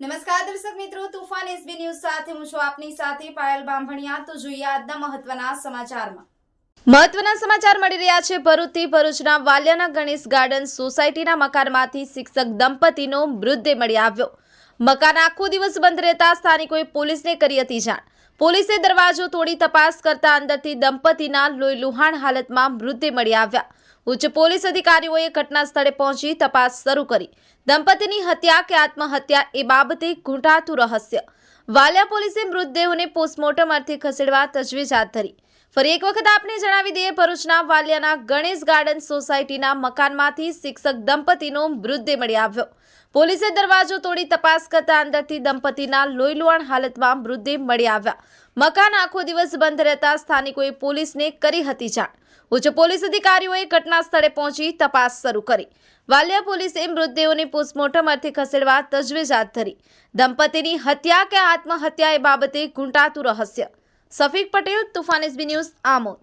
નમસ્કાર દર્શક મિત્રો, તુફાન એસબી ન્યૂઝ સાથે હું છું આપની સાથે પાયલ બાંભણિયા. તો જોઈએ આજના મહત્વના સમાચારમાં. મહત્વના સમાચાર મળી રહ્યા છે. ભરૂચથી ભરૂચના વાલિયાના ગણેશ ગાર્ડન સોસાયટીના મકાનમાંથી શિક્ષક દંપતીનો મૃતદેહ મળી આવ્યો. મકાન આખો દિવસ બંધ રહેતા સ્થાનિકોએ પોલીસને કરી હતી જાણ. પોલીસે દરવાજો તોડી તપાસ કરતા અંદરથી દંપતીના લોહી લુહાણ હાલતમાં મૃતદેહ મળી આવ્યા. ઉચ્ચ પોલીસ અધિકારીઓએ ઘટના સ્થળે પહોંચી તપાસ શરૂ કરી. દંપતીની હત્યા કે આત્મહત્યા એ બાબતે ઘૂંટાતું રહસ્ય. વાલિયા પોલીસે મૃતદેહોને પોસ્ટમોર્ટમ અર્થે ખસેડવા તજવીજ હાથ ધરી. ફરી એક વખત આપને જણાવી દઈએ, ભરૂચના વાલિયાના ગણેશ ગાર્ડન સોસાયટીના મકાનમાંથી શિક્ષક દંપતીનો મૃતદેહ મળી આવ્યો. પોલીસે દરવાજો તોડી તપાસ કરતા અંદરથી દંપતીના લોહીલુહાણ હાલતમાં મૃતદેહ મળી આવ્યા. મકાન આખો દિવસ બંધ રહેતા સ્થાનિકોએ પોલીસને કરી હતી જાણ. ઉચ્ચ પોલીસ અધિકારીઓએ ઘટના સ્થળે પહોંચી તપાસ શરૂ કરી. વાલિયા પોલીસે મૃતદેહોને પોસ્ટમોર્ટમ અર્થે ખસેડવા તજવીજ હાથ ધરી. દંપતીની હત્યા કે આત્મહત્યા એ બાબતે ઘૂંટાતું રહસ્ય. સફીક પટેલ તુફાન એસબી ન્યૂઝ આમોદ